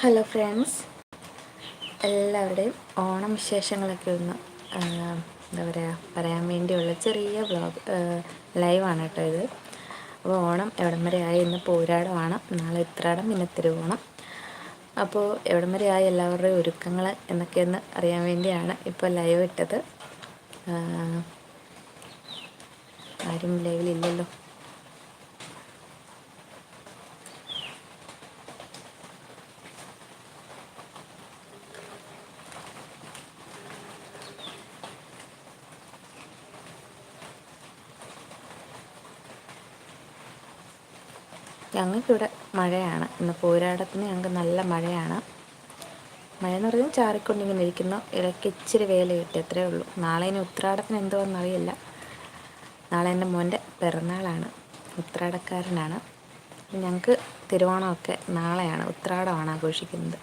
Hello friends. എല്ലാവരുടെയും ഓണം വിശേഷങ്ങളൊക്കെ ഒന്ന് എന്താ പറയുക പറയാൻ വേണ്ടിയുള്ള ചെറിയ വ്ലോഗ് ലൈവാണ് കേട്ടോ ഇത്. അപ്പോൾ ഓണം എവിടം വരെ ആയി ഇന്ന് പോരാടമാണ്. നാളെ ഇത്രാടം പിന്നെ തിരുവോണം. അപ്പോൾ എവിടം വരെ ആയി എല്ലാവരുടെയും ഒരുക്കങ്ങൾ എന്നൊക്കെയൊന്ന് അറിയാൻ വേണ്ടിയാണ് ഇപ്പോൾ ലൈവ് ഇട്ടത്. ആരും ലൈവിലില്ലല്ലോ ഞങ്ങൾക്കിവിടെ മഴയാണ്. ഇന്ന് പോരാടത്തിന് ഞങ്ങൾക്ക് നല്ല മഴയാണ്. മഴ എന്ന് പറഞ്ഞാൽ ചാറിക്കൊണ്ടിങ്ങനെ ഇരിക്കുന്നു. ഇടയ്ക്ക് ഇച്ചിരി വേല കിട്ടി അത്രേ ഉള്ളൂ. നാളെ ഇനി ഉത്രാടത്തിന് എന്തോ എന്നറിയില്ല നാളെ എന്റെ മോന്റെ പിറന്നാളാണ്. ഉത്രാടക്കാരനാണ്. ഞങ്ങൾക്ക് തിരുവോണമൊക്കെ നാളെയാണ് ഉത്രാടമാണ് ആഘോഷിക്കുന്നത്.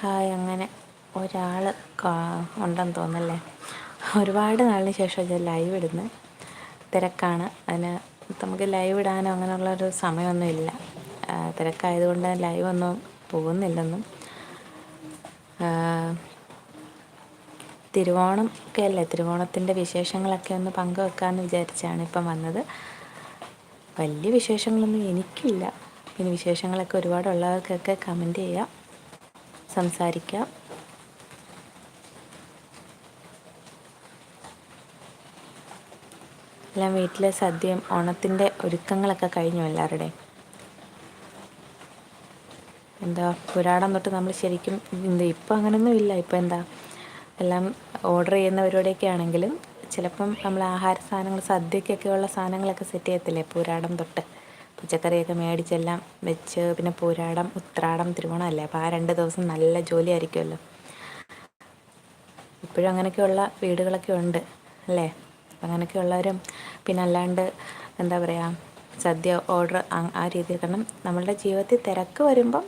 ഹായ് അങ്ങനെ ഒരാൾ ഉണ്ടെന്ന് തോന്നല്ലേ ഒരുപാട് നാളിന് ശേഷം ഞാൻ ലൈവ് ഇടുന്നത് തിരക്കാണ്. അതിന് നമുക്ക് ലൈവ് ഇടാനോ അങ്ങനെയുള്ളൊരു സമയമൊന്നും ഇല്ല. തിരക്കായതുകൊണ്ട് ലൈവ് ഒന്നും പോകുന്നില്ലെന്നും. തിരുവോണം ഒക്കെ അല്ലേ തിരുവോണത്തിന്റെ വിശേഷങ്ങളൊക്കെ ഒന്ന് പങ്കുവെക്കാമെന്ന് വിചാരിച്ചാണ് ഇപ്പം വന്നത്. വലിയ വിശേഷങ്ങളൊന്നും എനിക്കില്ല. പിന്നെ വിശേഷങ്ങളൊക്കെ ഒരുപാടുള്ളവർക്കൊക്കെ കമന്റ് ചെയ്യാം. സംസാരിക്കാം. എല്ലാം വീട്ടിലെ സദ്യയും ഓണത്തിന്റെ ഒരുക്കങ്ങളൊക്കെ കഴിഞ്ഞു എല്ലാവരുടെയും. എന്താ പുരാടം തൊട്ട് നമ്മൾ ശരിക്കും എന്താ ഇപ്പം അങ്ങനെയൊന്നും ഇല്ല. ഇപ്പം എന്താ എല്ലാം ഓർഡർ ചെയ്യുന്നവരോടെയൊക്കെ ആണെങ്കിലും ചിലപ്പം നമ്മൾ ആഹാര സാധനങ്ങൾ സദ്യക്കൊക്കെയുള്ള സാധനങ്ങളൊക്കെ സെറ്റ് ചെയ്യത്തില്ലേ പുരാടം തൊട്ട്? പച്ചക്കറിയൊക്കെ മേടിച്ചെല്ലാം വെച്ച് പിന്നെ പൂരാടം ഉത്രാടം തിരുവോണം അല്ലേ? അപ്പോൾ ആ രണ്ട് ദിവസം നല്ല ജോലി ആയിരിക്കുമല്ലോ ഇപ്പോഴും അങ്ങനെയൊക്കെയുള്ള വീടുകളൊക്കെ ഉണ്ട് അല്ലേ? അങ്ങനെയൊക്കെയുള്ളവരും പിന്നെ അല്ലാണ്ട് എന്താ പറയുക സദ്യ ഓർഡർ ആ രീതിയിൽ കാരണം നമ്മളുടെ ജീവിതത്തിൽ തിരക്ക് വരുമ്പം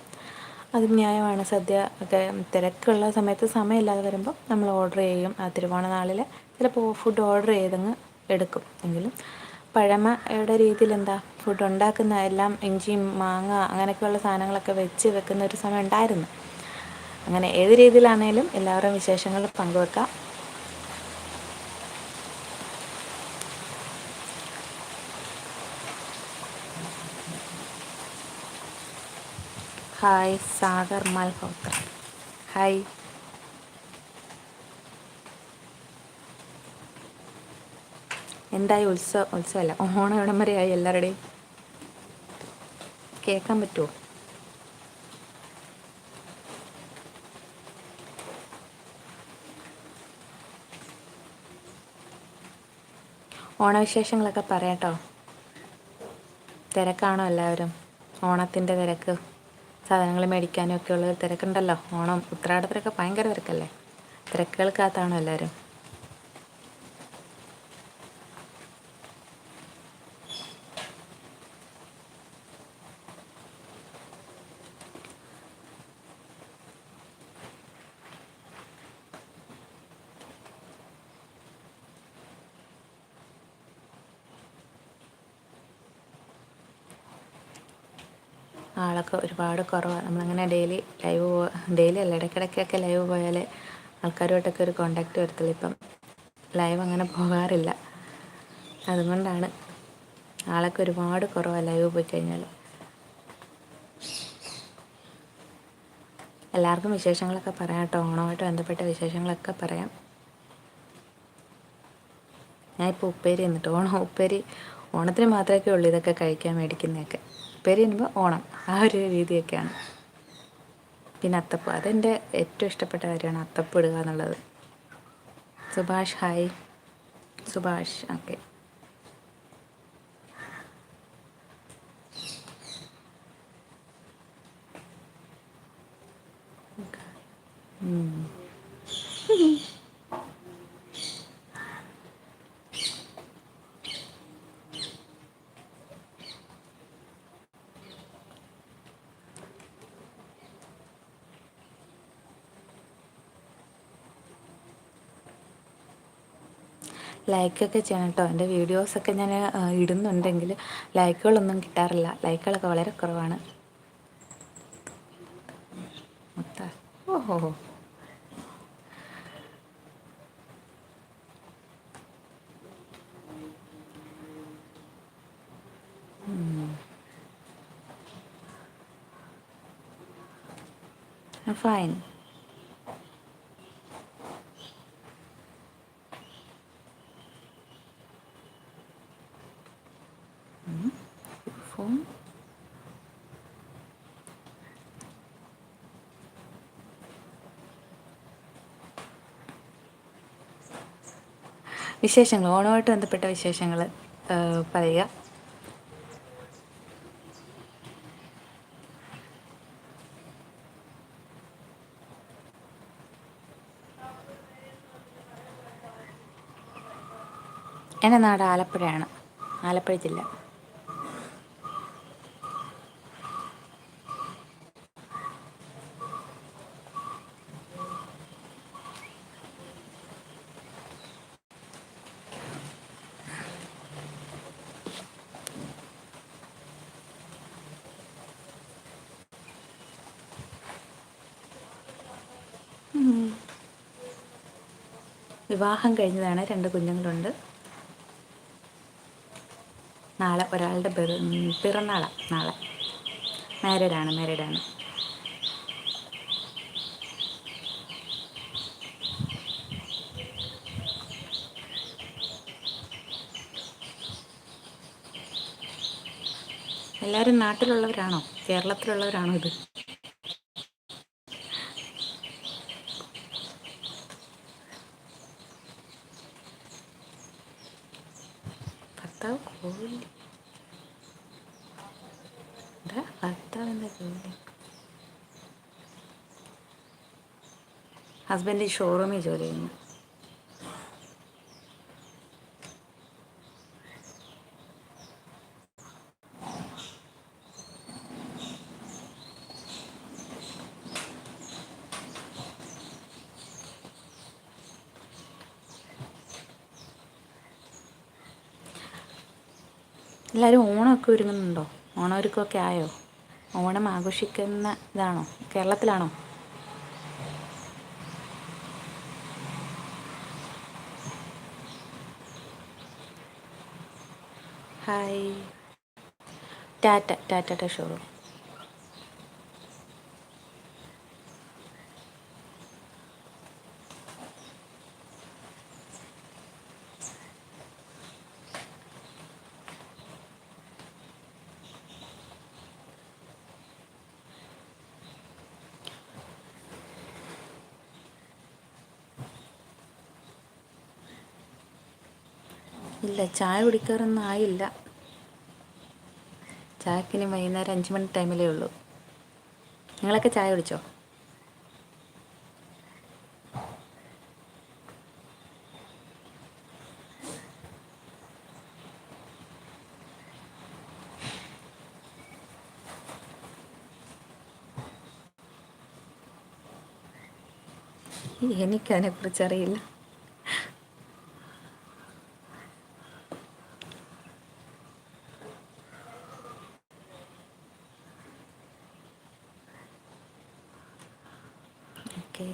അത് ന്യായമാണ്. സദ്യ ഒക്കെ തിരക്കുള്ള സമയത്ത് സമയമില്ലാതെ വരുമ്പം നമ്മൾ ഓർഡർ ചെയ്യും. ആ തിരുവോണ നാളിൽ ചിലപ്പോൾ ഫുഡ് ഓർഡർ ചെയ്തങ്ങ് എടുക്കും. എങ്കിലും പഴമയുടെ രീതിയിൽ എന്താ? ഫുഡ് ഉണ്ടാക്കുന്ന എല്ലാം ഇഞ്ചിയും മാങ്ങ അങ്ങനെയൊക്കെയുള്ള സാധനങ്ങളൊക്കെ വെച്ച് വെക്കുന്ന ഒരു സമയം ഉണ്ടായിരുന്നു അങ്ങനെ ഏത് രീതിയിലാണേലും എല്ലാവരുടെയും വിശേഷങ്ങൾ പങ്കുവെക്കാം. ഹായ് സാഗർ മൽഹോത്ര. ഹായ്. എന്തായി ഉത്സവം? ഉത്സവമല്ല ഓണം ഇടം വരെയായി എല്ലാവരുടെയും? കേൾക്കാൻ പറ്റുമോ? ഓണവിശേഷങ്ങളൊക്കെ പറയാട്ടോ. തിരക്കാണോ എല്ലാവരും? ഓണത്തിന്റെ തിരക്ക് സാധനങ്ങൾ മേടിക്കാനും ഒക്കെ ഉള്ള തിരക്കുണ്ടല്ലോ. ഓണം ഉത്രാടത്തിലൊക്കെ ഭയങ്കര തിരക്കല്ലേ? തിരക്കുകൾക്കകത്താണോ എല്ലാവരും? ആളൊക്കെ ഒരുപാട് കുറവാണ് നമ്മളങ്ങനെ ഡെയിലി ലൈവ് ഡെയിലി അല്ല ഇടയ്ക്കിടയ്ക്കൊക്കെ ലൈവ് പോയാൽ ആൾക്കാരുമായിട്ടൊക്കെ ഒരു കോണ്ടാക്റ്റ് വരത്തില്ല. ഇപ്പം ലൈവ് അങ്ങനെ പോകാറില്ല. അതുകൊണ്ടാണ് ആളൊക്കെ ഒരുപാട് കുറവാണ് ലൈവ് പോയി കഴിഞ്ഞാൽ എല്ലാവർക്കും വിശേഷങ്ങളൊക്കെ പറയാം കേട്ടോ. ഓണമായിട്ട് ബന്ധപ്പെട്ട വിശേഷങ്ങളൊക്കെ പറയാം. ഞാനിപ്പോൾ ഉപ്പേരി എന്നിട്ട് ഓണം ഉപ്പേരി ഓണത്തിന് മാത്രമേ ഉള്ളൂ ഇതൊക്കെ കഴിക്കാൻ മേടിക്കുന്നതൊക്കെ. ഉപ്പേരി എന്നുമ്പോൾ ഓണം. ആ ഒരു രീതിയൊക്കെയാണ്. പിന്നെ അത്തപ്പ് അതെന്റെ ഏറ്റവും ഇഷ്ടപ്പെട്ട കാര്യമാണ് അത്തപ്പ് ഇടുക എന്നുള്ളത്. സുഭാഷ് ഹായ്. സുഭാഷ് ഓക്കെ. ലൈക്കൊക്കെ ചെയ്യണം കേട്ടോ. എന്റെ വീഡിയോസൊക്കെ ഞാൻ ഇടുന്നുണ്ടെങ്കിൽ ലൈക്കുകളൊന്നും കിട്ടാറില്ല. ലൈക്കുകളൊക്കെ വളരെ കുറവാണ്. ഓഹോ. ഫൈൻ വിശേഷങ്ങൾ ഓണമായിട്ട് ബന്ധപ്പെട്ട വിശേഷങ്ങൾ പറയുക. എന്റെ നാട് ആലപ്പുഴയാണ് ആലപ്പുഴ ജില്ല. വിവാഹം കഴിഞ്ഞതാണ് രണ്ട് കുഞ്ഞുങ്ങളുണ്ട്. നാളെ ഒരാളുടെ പിറന്നാളാണ് നാളെ. മാരീഡാണ് മാരീഡാണ്. എല്ലാവരും നാട്ടിലുള്ളവരാണോ? കേരളത്തിലുള്ളവരാണോ ഇത് ജോലി ഭർത്താവിന്റെ ജോലി ഹസ്ബൻഡ് ഈ ഷോറൂമിൽ ജോലി ചെയ്യുന്നു. എല്ലാവരും ഓണമൊക്കെ ഒരുങ്ങുന്നുണ്ടോ? ഓണമൊരുക്കമൊക്കെ ആയോ? ഓണം ആഘോഷിക്കുന്ന ഇതാണോ? കേരളത്തിലാണോ? ഹായ് ടാറ്റ ടാറ്റ ഷോറൂം ഇല്ല ചായ കുടിക്കാറൊന്നും ആയില്ല. ചായക്കിനി വൈകുന്നേരം അഞ്ച് മണി ടൈമിലേ ഉള്ളൂ. നിങ്ങളൊക്കെ ചായ കുടിച്ചോ? എനിക്കതിനെക്കുറിച്ചറിയില്ല ഓക്കെ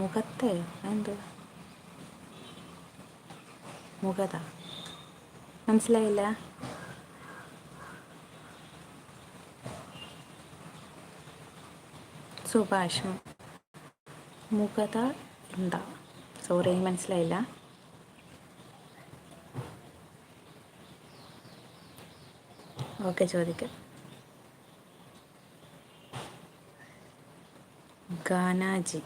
മുഖത്തെ എന്ത്? മുഖത. മനസ്സിലായില്ല? സുഭാഷം. മുഖത എന്താ? സോറി മനസ്സിലായില്ല. ഓക്കെ ചോദിക്കാം. ഗാനാജി.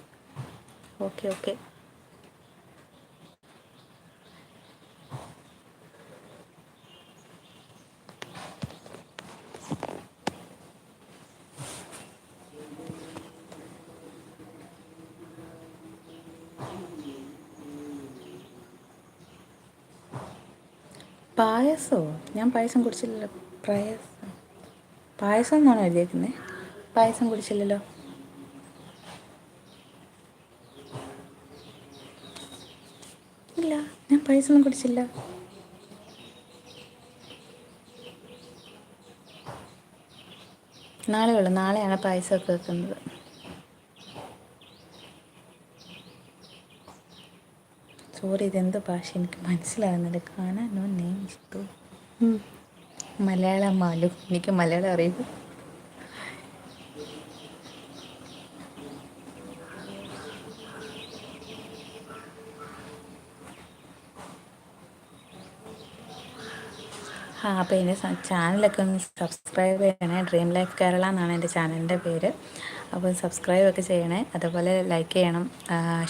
Okay okay. പായസമോ ഞാൻ പായസം കുടിച്ചില്ലല്ലോ. പായസം പായസം എന്നാണ് എഴുതിയേക്കുന്നത് പായസം കുടിച്ചില്ലല്ലോ. ഇല്ല ഞാൻ പായസം കുടിച്ചില്ല. നാളെ ഉള്ളു. നാളെയാണ് പായസമൊക്കെ വെക്കുന്നത്. സോറി ഇതെന്ത് ഭാഷ? എനിക്ക് മനസ്സിലാകുന്നില്ല കാണാനോ? ചിത്തു മലയാളം മാലു. എനിക്ക് മലയാളം അറിയുന്നു അപ്പോൾ എന്റെ ചാനലൊക്കെ ഒന്ന് സബ്സ്ക്രൈബ് ചെയ്യണേ. ഡ്രീം ലൈഫ് കേരള എന്നാണ് എന്റെ ചാനലിന്റെ പേര്. അപ്പോൾ സബ്സ്ക്രൈബ് ഒക്കെ ചെയ്യണേ. അതുപോലെ ലൈക്ക് ചെയ്യണം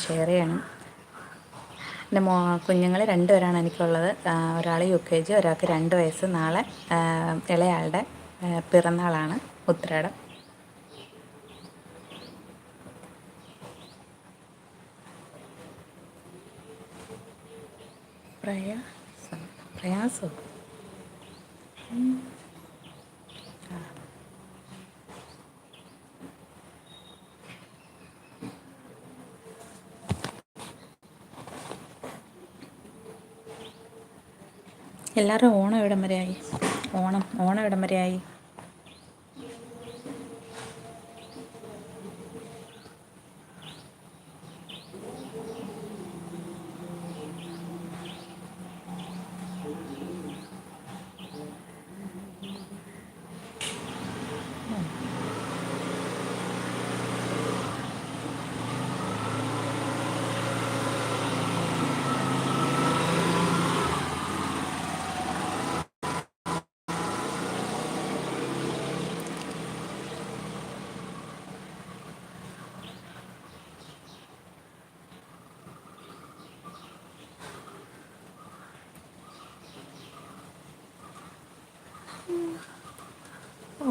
ഷെയർ ചെയ്യണം. എന്റെ മോ കുഞ്ഞുങ്ങൾ രണ്ടുപേരാണ് എനിക്കുള്ളത്. ഒരാൾ യു കെ ജി ഒരാൾക്ക് രണ്ട് വയസ്സ്. നാളെ ഇളയാളുടെ പിറന്നാളാണ് ഉത്രാടം. പ്രയാസം പ്രയാസം? എല്ലാവരും ഓണം ഇവിടം വരെയായി ഓണം ഓണം ഇവിടം വരെയായി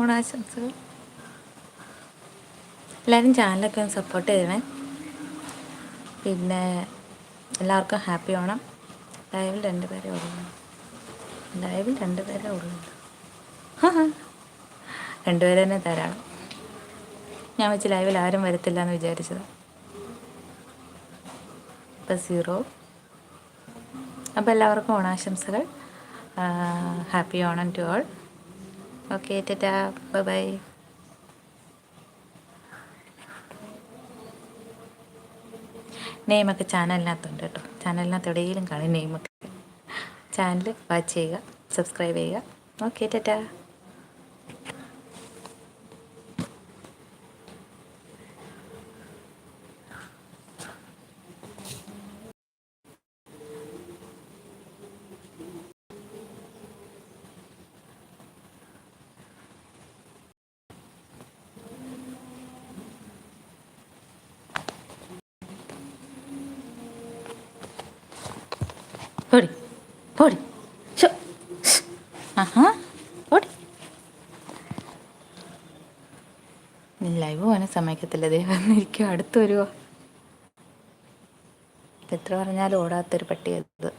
ഓണാശംസകൾ. എല്ലാവരും ചാനലൊക്കെ ഒന്ന് സപ്പോർട്ട് ചെയ്യണേ. പിന്നെ എല്ലാവർക്കും ഹാപ്പി ഓണം. ലൈവിൽ രണ്ട് പേരെ ഉള്ളൂ. ലൈവിൽ രണ്ട് പേരെ ഉള്ളൂ. രണ്ടുപേരെ തന്നെ തരാം ഞാൻ വെച്ച് ലൈവിൽ ആരും വരത്തില്ല എന്ന് വിചാരിച്ചത്. ഇപ്പം സീറോ അപ്പോൾ എല്ലാവർക്കും ഓണാശംസകൾ. Happy Onam to all okay tata bye bye നെയിമൊക്കെ ചാനലിനകത്തുണ്ട് കേട്ടോ. ചാനലിനകത്ത് എവിടെയെങ്കിലും കാണും നെയിമൊക്കെ ചാനൽ വാച്ച് ചെയ്യുക സബ്സ്ക്രൈബ് ചെയ്യുക. ഓക്കെ ടാറ്റാ പോടി ആഹാ. പോടി ലൈവ് പോകാനും സമ്മതിക്കത്തില്ല ദൈവം ഇരിക്കും അടുത്ത് വരുമോ എത്ര പറഞ്ഞാലും ഓടാത്തൊരു പട്ടിയത്